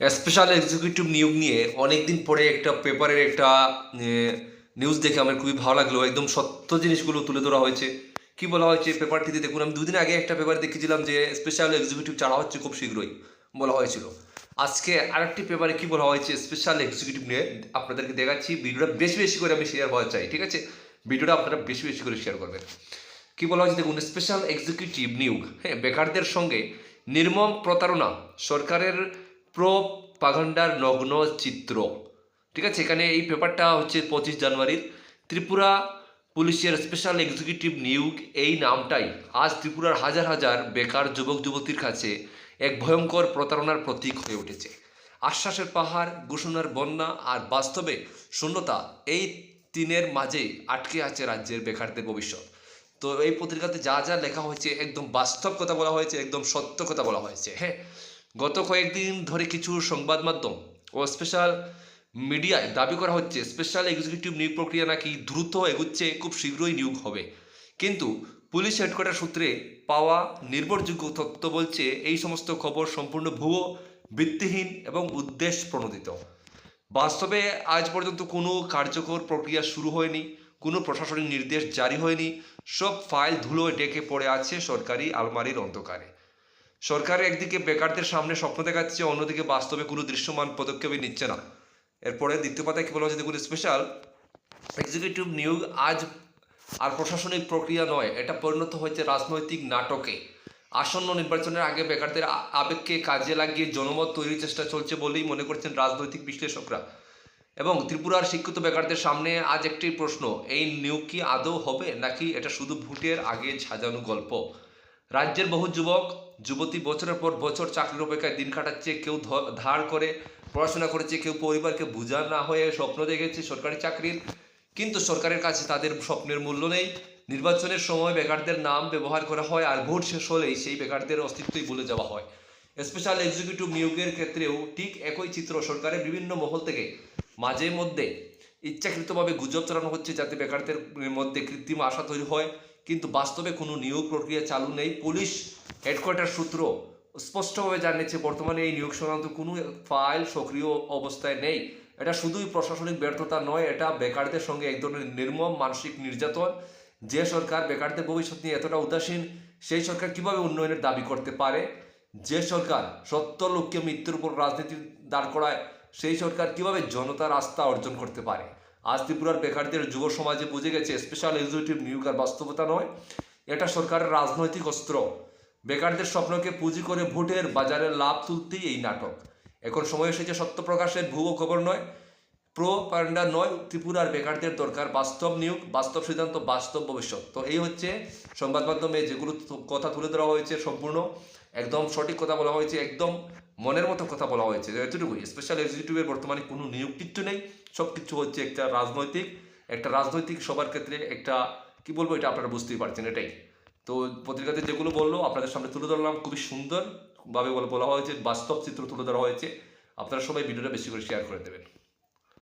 Special executive নিয়োগ নিয়ে অনেকদিন পরে একটা পেপারের একটা নিউজ দেখে আমার খুবই ভালো লাগল। একদম সত্য জিনিসগুলো তুলে ধরা হয়েছে। কি বলা হয়েছে পেপারটিতে দেখুন, আমি দুদিন আগে একটা পেপার দেখেছিলাম যে স্পেশাল এক্সিকিউটিভ চাড়া হচ্ছে খুব শীঘ্রই বলা হয়েছিল। আজকে আরেকটি পেপারে কি বলা হয়েছে স্পেশাল এক্সিকিউটিভ নিয়ে আপনাদেরকে দেখাচ্ছি। ভিডিওটা বেশি বেশি করে আমি শেয়ার হওয়া চাই, ঠিক আছে? ভিডিওটা আপনারা বেশি বেশি করে শেয়ার করবেন। কি বলা হয়েছে? দেখুন স্পেশাল এক্সিকিউটিভ নিয়োগ। হ্যাঁ বেকারদের সঙ্গে নির্মম প্রতারণা সরকারের প্রোপাগান্ডার নগ্ন চিত্র। ঠিক আছে, এখানে এই পেপারটা হচ্ছে পঁচিশ জানুয়ারির ত্রিপুরা পুলিশের স্পেশাল এক্সিকিউটিভ নিয়োগ, এই নামটাই। আজ ত্রিপুরার হাজার হাজার বেকার যুবক, যুবতীর কাছে এক ভয়ঙ্কর প্রতারণার প্রতীক হয়ে উঠেছে। আশ্বাসের পাহাড়, ঘোষণার বন্যা আর বাস্তবে শূন্যতা, এই তিনের মাঝে আটকে আছে রাজ্যের বেকারদের ভবিষ্যৎ। তো এই পত্রিকাতে যা যা লেখা হয়েছে, একদম বাস্তব কথা বলা হয়েছে, একদম সত্য কথা বলা হয়েছে। হ্যাঁ গত কয়েকদিন ধরে কিছু সংবাদ মাধ্যম ও স্পেশাল মিডিয়ায় দাবি করা হচ্ছে স্পেশাল এক্সিকিউটিভ নিয়োগ প্রক্রিয়া নাকি দ্রুত এগুচ্ছে, খুব শীঘ্রই নিয়োগ হবে। কিন্তু পুলিশ হেডকোয়ার্টার সূত্রে পাওয়া নির্ভরযোগ্য তথ্য বলছে, এই সমস্ত খবর সম্পূর্ণ ভুয়ো, ভিত্তিহীন এবং উদ্দেশ্য প্রণোদিত। বাস্তবে আজ পর্যন্ত কোনো কার্যকর প্রক্রিয়া শুরু হয়নি, কোনো প্রশাসনিক নির্দেশ জারি হয়নি, সব ফাইল ধুলোয় ডেকে পড়ে আছে সরকারি আলমারির অন্ধকারে। সরকার একদিকে বেকারদের সামনে স্বপ্ন দেখাচ্ছে, অন্যদিকে বাস্তবে কোনো দৃশ্যমান পদক্ষেপই নিচ্ছে না। এরপরে দ্বিতীয় পাতায় কি বলা হচ্ছে দেখুন স্পেশাল এক্সিকিউটিভ নিয়োগ আজ আর প্রশাসনিক প্রক্রিয়া নয়, এটা পরিণত হয়েছে রাজনৈতিক নাটকে। আসন্ন নির্বাচনের আগে বেকারদের আবেগকে কাজে লাগিয়ে জনমত তৈরির চেষ্টা চলছে বলেই মনে করছেন রাজনৈতিক বিশ্লেষকরা। এবং ত্রিপুরার শিক্ষিত বেকারদের সামনে আজ একটি প্রশ্ন, এই নিয়োগ কি আদৌ হবে, নাকি এটা শুধু ভোটের আগে সাজানো গল্প? রাজ্যের বহু যুবক, যুবতী বছরের পর বছর চাকরির অপেক্ষায় দিন কাটাচ্ছে, কেউ ধার করে পড়াশোনা করেছে, কেউ পরিবারকে বোঝা না হয়ে স্বপ্ন দেখেছে সরকারি চাকরির। কিন্তু সরকারের কাছে তাদের স্বপ্নের মূল্য নেই। নির্বাচনের সময় বেকারদের নাম ব্যবহার করা হয় আর ভোট শেষ হলেই সেই বেকারদের অস্তিত্বই ভুলে যাওয়া হয়। স্পেশাল এক্সিকিউটিভ নিয়োগের ক্ষেত্রেও ঠিক একই চিত্র সরকারের বিভিন্ন মহল থেকে। মাঝে মধ্যে ইচ্ছাকৃতভাবে গুজব চালানো হচ্ছে যাতে বেকারদের মধ্যে কৃত্রিম আশা তৈরি হয়। কিন্তু বাস্তবে কোনো নিয়োগ প্রক্রিয়া চালু নেই। পুলিশ হেডকোয়ার্টার সূত্র স্পষ্টভাবে জানিয়েছে, বর্তমানে এই নিয়োগ সংক্রান্ত কোনো ফাইল সক্রিয় অবস্থায় নেই। এটা শুধুই প্রশাসনিক ব্যর্থতা নয়, এটা বেকারদের সঙ্গে এক ধরনের নির্মম মানসিক নির্যাতন। যে সরকার বেকারদের ভবিষ্যৎ নিয়ে এতটা উদাসীন, সেই সরকার কীভাবে উন্নয়নের দাবি করতে পারে? যে সরকার সত্য লোককে মৃত্যুর উপর রাজনীতি দাঁড় করায়, সেই সরকার কীভাবে জনতার আস্থা অর্জন করতে পারে? আজ ত্রিপুরার বেকারদের যুব সমাজে বুঝে গেছে স্পেশাল এক্সিকিউটিভ নিয়োগ আর বাস্তবতা নয়। এটা সরকারের রাজনৈতিক অস্ত্র। বেকারদের স্বপ্নকে পুঁজি করে ভোটের বাজারে লাভ তুলতেই এই নাটক। এখন সময় এসেছে সত্য প্রকাশের, ভুয়ো খবর নয়। প্রো পান্ডা নয়, ত্রিপুরার বেকারদের দরকার বাস্তব নিয়োগ, বাস্তব সিদ্ধান্ত, বাস্তব ভবিষ্যৎ। তো এই হচ্ছে সংবাদ মাধ্যমে যেগুলো কথা তুলে ধরা হয়েছে সম্পূর্ণ। একদম সঠিক কথা বলা হয়েছে, একদম মনের মতো কথা বলা হয়েছে। যে এতটুকুই স্পেশাল এক্সিকিউটিভের বর্তমানে কোনো নিয়োগ কিচ্ছু নেই। সব কিছু হচ্ছে একটা রাজনৈতিক একটা রাজনৈতিক সবার ক্ষেত্রে একটা, কি বলব এটা আপনারা বুঝতেই পারছেন এটাই। তো পত্রিকাতে যেগুলো বলল, আপনাদের সামনে তুলে ধরলাম, খুবই সুন্দরভাবে বলা বলা হয়েছে, বাস্তব চিত্র তুলে ধরা হয়েছে। আপনারা সবাই ভিডিওটা বেশি করে শেয়ার করে দেবেন।